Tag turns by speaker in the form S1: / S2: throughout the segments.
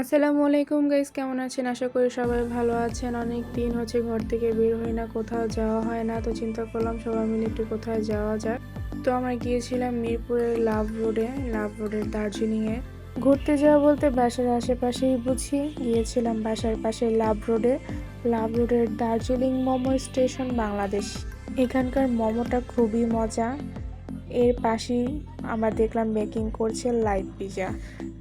S1: আসসালামু আলাইকুম গাইস, কেমন আছেন? আশা করি সবাই ভালো আছেন। অনেক দিন হচ্ছে ঘর থেকে বের হই না, কোথাও যাওয়া হয় না। তো চিন্তা করলাম সবাই মিলে একটু কোথায় যাওয়া যাক। তো আমরা গিয়েছিলাম মিরপুরের লাভ রোডে, লাভ রোডের দার্জিলিংয়ে। ঘুরতে যাওয়া বলতে বাসার আশেপাশেই বুঝি। গিয়েছিলাম বাসার পাশে লাভ রোডে। লাভ রোডের দার্জিলিং মোমো স্টেশন বাংলাদেশ। এখানকার মোমোটা খুবই মজা। এর পাশেই আমরা দেখলাম বেকিং করছে লাইভ পিজা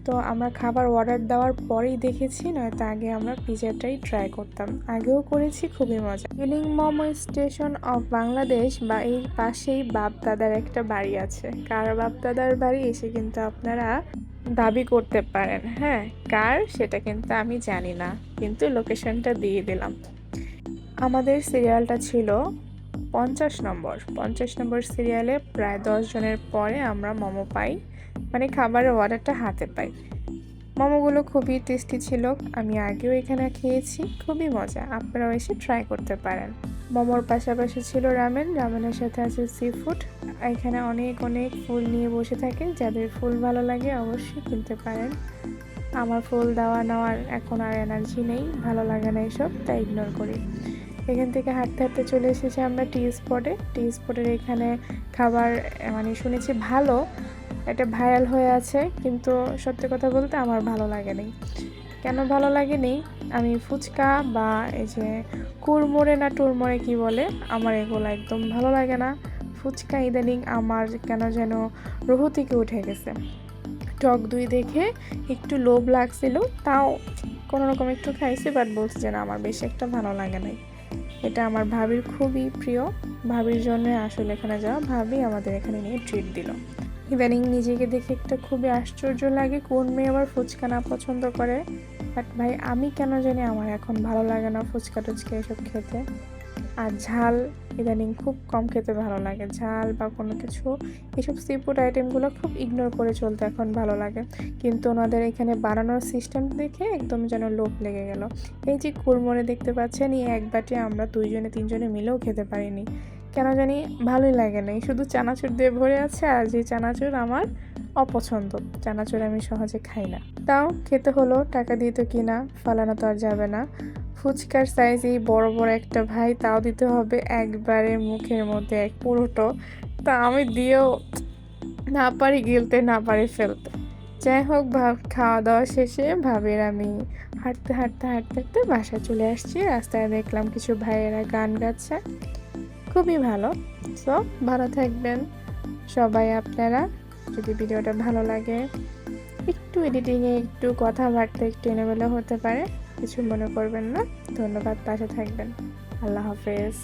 S1: তো আমরা খাবার অর্ডার দেওয়ার পরেই দেখেছি, নয়তো আগে আমরা পিজাটাই ট্রাই করতাম। আগেও করেছি, খুবই মজা। ইলিং মোমো স্টেশন অফ বাংলাদেশ বা এই পাশেই বাপদাদার একটা বাড়ি আছে। কার বাপদাদার বাড়ি? এসে কিন্তু আপনারা দাবি করতে পারেন। হ্যাঁ কার? সেটা কিন্তু আমি জানি না। কিন্তু লোকেশনটা দিয়ে দিলাম। আমাদের সিরিয়ালটা ছিল পঞ্চাশ নম্বর। পঞ্চাশ নম্বর সিরিয়ালে প্রায় জনের পরে আমরা মোমো পাই। মানে খাবারের অর্ডারটা হাতে পাই। মোমোগুলো খুবই টেস্টি ছিল। আমি আগেও এখানে খেয়েছি। খুবই মজা। আপনারাও এসে ট্রাই করতে পারেন। মোমোর পাশাপাশি ছিল রামেন রামেনের সাথে আছে সি ফুড এখানে অনেক অনেক ফুল নিয়ে বসে থাকে যাদের ফুল ভালো লাগে অবশ্যই কিনতে পারেন। আমার ফুল দেওয়া নেওয়ার এখন আর এনার্জি নেই। ভালো লাগে না এসব, তাই ইগনোর করি। এখান থেকে হাঁটতে হাঁটতে চলে এসেছি আমরা টি স্পটে। টি স্পটের এখানে খাবার মানে শুনেছি ভালো, এটা ভাইরাল হয়ে আছে, কিন্তু সত্যি কথা বলতে আমার ভালো লাগেনি। কেন ভালো লাগেনি? আমি ফুচকা বা এই যে কুড়মোড়ে না টুরমোড়ে কি বলে, আমার এগুলো একদম ভালো লাগে না। ফুচকা ইদানিং আমার কেন যেন রুহু থেকে উঠে গেছে। টক দুই দেখে একটু লোভ লাগছিল, তাও কোনো রকম একটু খাইছি বাট বলছি না আমার বেশি একটা ভালো লাগে নাই। এটা আমার ভাবির খুবই প্রিয়। ভাবির জন্য আসলে এখানে যাওয়া। ভাবি আমাদের এখানে নিয়ে ট্রিট দিল। ইদানিং নিজেকে দেখে একটা খুবই আশ্চর্য লাগে কোন মেয়ে আবার ফুচকা না পছন্দ করে। বাট ভাই, আমি কেন জানি আমার এখন ভালো লাগে না ফুচকা টুচকা এসব খেতে। আর ঝাল ইদানিং খুব কম খেতে ভালো লাগে। ঝাল বা কোনো কিছু, এসব সি ফুড আইটেমগুলো খুব ইগনোর করে চলতে এখন ভালো লাগে। কিন্তু ওনাদের এখানে বানানোর সিস্টেম দেখে একদম যেন লোভ লেগে গেল। এই যে কুড়মোড়ে দেখতে পাচ্ছেন, এই এক বাটি আমরা দুইজনে, তিনজনে মিলেও খেতে পারিনি। কেন জানি ভালোই লাগে না। শুধু চানাচুর দিয়ে ভরে আছে আর যে চানাচুর আমার অপছন্দ, চানাচুর আমি সহজে খাই না। তাও খেতে হলো, টাকা দিয়ে তো কিনা, ফালানো তো আর যাবে না। ফুচকার সাইজ এই বড় বড় একটা ভাই, তাও দিতে হবে একবারে মুখের মধ্যে এক পুরোটো। তা আমি দিয়েও না পারি, গিলতে না পারি ফেলতে। যাই হোক, ভাব খাওয়া দাওয়া শেষে ভাবের আমি হাঁটতে হাঁটতে হাঁটতে হাঁটতে বাসায় চলে আসছি। রাস্তায় দেখলাম কিছু ভাইয়েরা গান গাচ্ছে। খুবই ভালো। সো ভালো থাকবেন সবাই আপনারা। যদি ভিডিওটা ভালো লাগে, একটু এডিটিংয়ে একটু কথাবার্তা একটু এলোমেলো হতে পারে। কিছু মনে করবেন না। ধন্যবাদ পাশে থাকবেন। আল্লাহ হাফেজ।